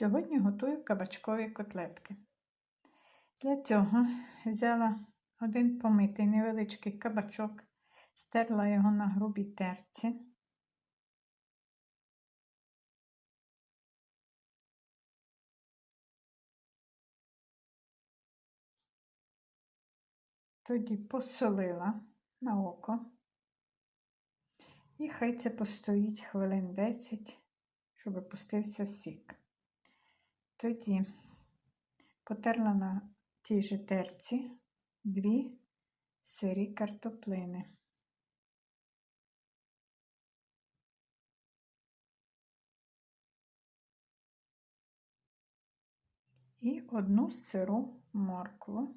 Сьогодні готую кабачкові котлетки. Для цього взяла один помитий невеличкий кабачок, стерла його на грубій терці. Тоді посолила на око. І хай це постоїть хвилин 10, щоб опустився сік. Тоді потерла на тій же терці дві сирі картоплини. І одну сиру моркву.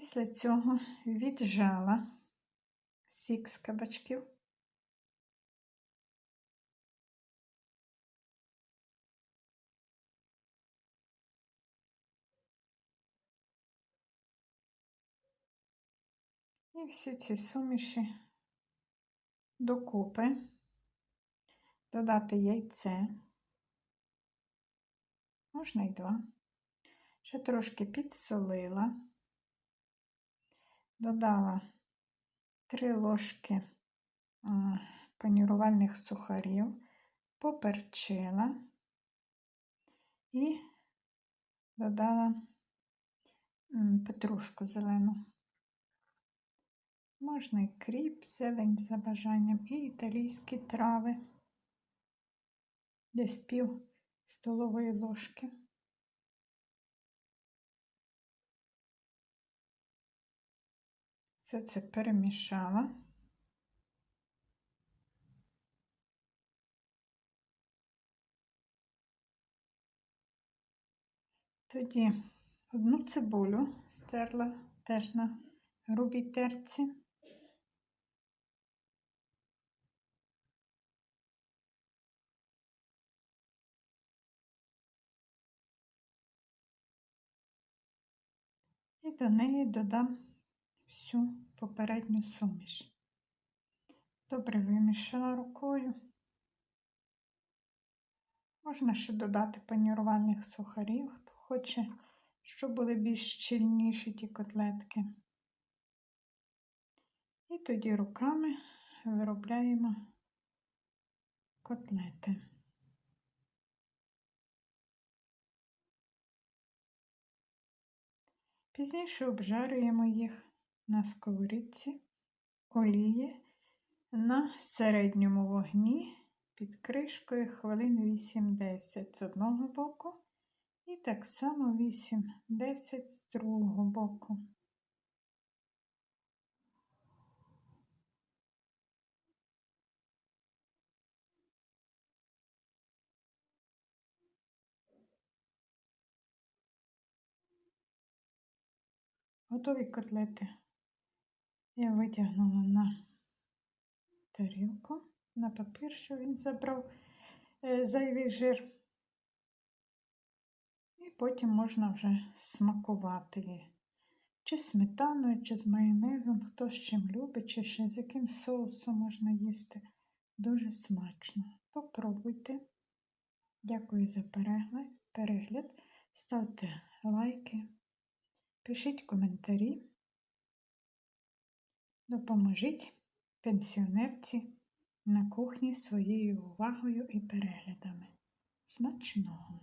Після цього віджала сік з кабачків. І всі ці суміші докупи, додати яйце, можна й два, ще трошки підсолила додала 3 ложки панірувальних сухарів, поперчила і додала петрушку зелену. Можна і кріп, зелень за бажанням, і італійські трави, десь пів столової ложки. Все це перемішала. Тоді одну цибулю стерла теж на грубій терці. І до неї додам всю попередню суміш. Добре вимішала рукою. Можна ще додати панірувальних сухарів, хто хоче, щоб були більш щільніші ті котлетки. І тоді руками виробляємо котлети. Пізніше обжарюємо їх на сковорідці олії на середньому вогні під кришкою хвилин 8-10 з одного боку, і так само 8-10 з другого боку. Готові котлети я витягнула на тарілку, на папір, що він забрав е, зайвий жир. І потім можна вже смакувати її. Чи сметаною, чи з майонезом, хто з чим любить, чи ще з яким соусом можна їсти. Дуже смачно. Попробуйте. Дякую за перегляд. Ставте лайки, пишіть коментарі. Допоможіть пенсіонерці на кухні своєю увагою і переглядами. Смачного!